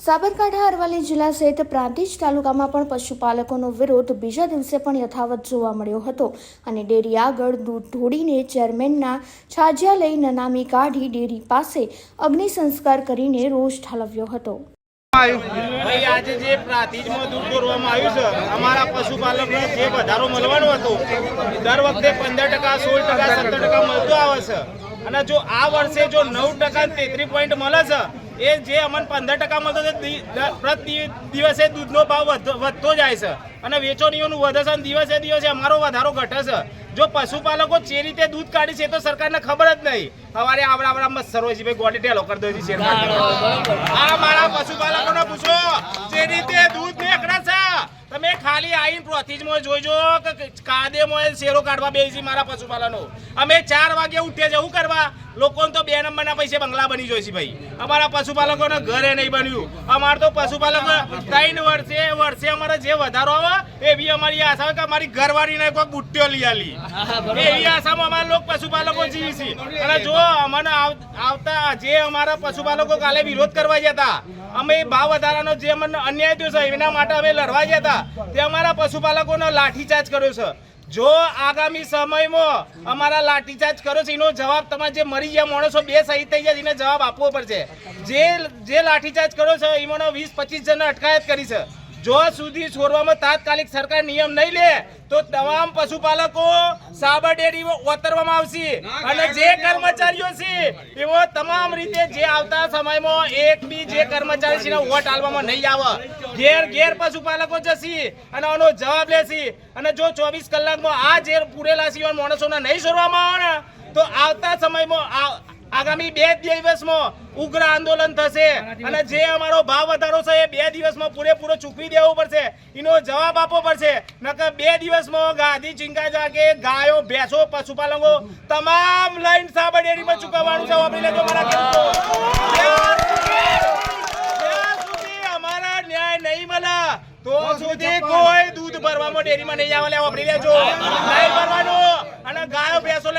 સાબરકાંઠા, અરવલ્લી જિલ્લા સહિત પ્રાંતિજ તાલુકામાં પણ પશુપાલકોનો વિરોધ બીજા દિવસે પણ યથાવત જોવા મળ્યો હતો અને ડેરી આગળ દૂધ ઢોળીને ચેરમેનના છાજિયા લઈ નનામી કાઢી ડેરી પાસે અગ્નિ સંસ્કાર કરીને રોષ ઠાલવ્યો હતો. આજે જે પ્રાતિજમાં દૂધ દોરવામાં આવ્યું છે, અમારા પશુપાલકને જે વધારો મળવાનો હતો, દર વખતે પંદર ટકા, સોળ ટકા, સત્તર ટકા મળતો આવે છે. અને જો આ વર્ષે જો નવ ટકા તેત્રીસ પોઈન્ટ મળે છે, એ જે અમને પંદર ટકા મળતો છે પ્રતિ દિવસે દૂધનો ભાવ વધ- વધતો જાય છે. અને વેચોનીઓનું વધે છે દિવસે દિવસે અમારો વધારો ઘટે છે. જો પશુપાલકો જે રીતે દૂધ કાઢી છે તો સરકારને ખબર જ નહીં. સવારે આવડા આવડા મસ્ત સરોજીભાઈ ગોડી ટેલો કરી દો છે આ મારા પશુપાલકોને પૂછો, જે રીતે દૂધ તમે ખાલી આવીને પ્રોથીજમાં જોઈજો કે કાદેમાં શેરો કાઢવા બેસી મારા પશુપાલનો. અમે ચાર વાગે ઉઠીએ જવું કરવા? લોકોને તો બે નંબરના પૈસે બંગલા બની જોઈ છે ભાઈ. અમારા પશુપાલકોને ઘરે નહીં બન્યું. અમાર તો પશુપાલકો ત્રણ વર્ષે વર્ષે અમારે જે વધારો આવે એવી અમારી આશા હોય કે અમારી ઘરવાળીને કોઈ બુટ્ટીઓ લઈ આલી. એવી આશામાં અમારા લોકો પશુપાલકો જીવી છે. અને જો અમને આવતા જે અમારા પશુપાલકો કાલે વિરોધ કરવા ગયા હતા અમે ભાવ વધારાનો જે અમને અન્યાય થયો છે, એના માટે અમે લડવા ગયા હતા. તે અમારા પશુપાલકોનો લાઠીચાર્જ કર્યો છે. જો આગામી સમયમાં અમારા લાઠીચાર્જ કર્યો છે, એનો જવાબ તમારે જે મરી ગયા માણસો બે શહીદ થઈ ગયા એને જવાબ આપવો પડશે. જે જે લાઠીચાર્જ કર્યો છે એમાં વીસ પચીસ જણને અટકાયત કરી છે. જો સુધી છોડવામાં તાત્કાલિક સરકાર નિયમ નહીં લે તો તમામ પશુપાલકો સાબર ડેરી ઓતરવામાં આવશે. અને જે કર્મચારીઓ છે એવો તમામ રીતે જે આવતા સમયમાં એક બી જે કર્મચારી છે વોટ આલવામાં નહીં આવે. ઘેર ઘેર પશુપાલકો જશે અને આનો જવાબ લેશે. અને જો ચોવીસ કલાકમાં આ જે પૂરેલા સિવાય માણસોને નહીં છોડવામાં આવે ને તો આવતા સમયમાં આ- આગામી બે દિવસમાં ઉગ્ર આંદોલન થશે. અને જે અમારો ભાવ વધારો છે એ બે દિવસમાં પૂરેપૂરો ચૂકવી દેવો પડશે. એનો જવાબ આપવો પડશે. નકર બે દિવસમાં ગાદી ચિંકા જાગે ગાયો ભેંસો પશુપાલકો તમામ લાઈન સાબર ડેરીમાં ચૂકવવાનું છે. વાપરી લેજો મારા અમારા ન્યાય નહીં મળે તો સુધી કોઈ દૂધ ભરવામાં ડેરીમાં નહીં આવે. લે વાપરી લેજો. નહીં ભરવાનું.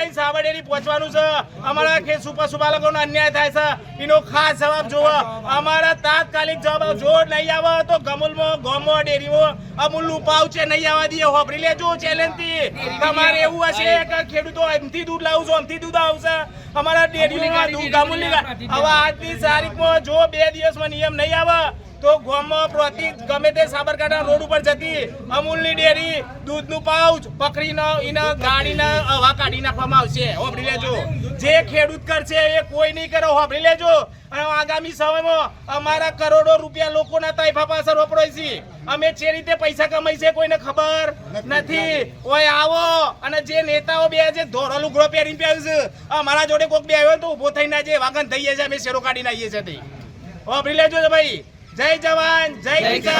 લઈને સાબર પહોંચવાનું છે. અમારા કે સુપર સુપાલકોનો અન્યાય થાય છે. એનો ખાસ જવાબ જોવો અમારા તાત્કાલિક જવાબ જો નહીં આવે તો ગમુલમાં, ગોમો ડેરીઓ. અમૂલનું પાઉચે નહીં આવવા દઈએ. હોભરી લેજો ચેલેન્જથી. તમારે એવું હશે કે ખેડૂતો એમથી દૂધ લાવું છું, એમથી દૂધ આવશે. અમારા ડેરીમાં દૂધ ગમુલની હવે આજની તારીખમાં જો બે દિવસમાં નિયમ નહીં આવે તો ગામમાં પ્રતિ ગમે તે સાબરકાંઠા રોડ ઉપર જતી અમૂલની ડેરી દૂધનું પાઉચ પકડીને એના ગાડીના હવા કાઢી નાખવામાં આવશે. હોભળી લેજો. જે ખેડૂત કરશે એ કોઈ નહીં કરો. હોભળી લેજો. અને આગામી સમયમાં અમારા કરોડો રૂપિયા લોકોના તાઇફા પાસે વપરાય છે અમે જે રીતે પૈસા કમાઈ છે કોઈને ખબર નથી ઓય આવો. અને જે નેતાઓ બે જે ધોરો લુગડો પહેરીને પહેર્યું છે અમારા જોડે કોઈક બે આવ્યો તો ઊભો થઈને જે વાગન થઈએ છે અમે શેરો કાઢીને આવીએ છીએ વાપરી લેજો ભાઈ. જય જવાન જય કિસાન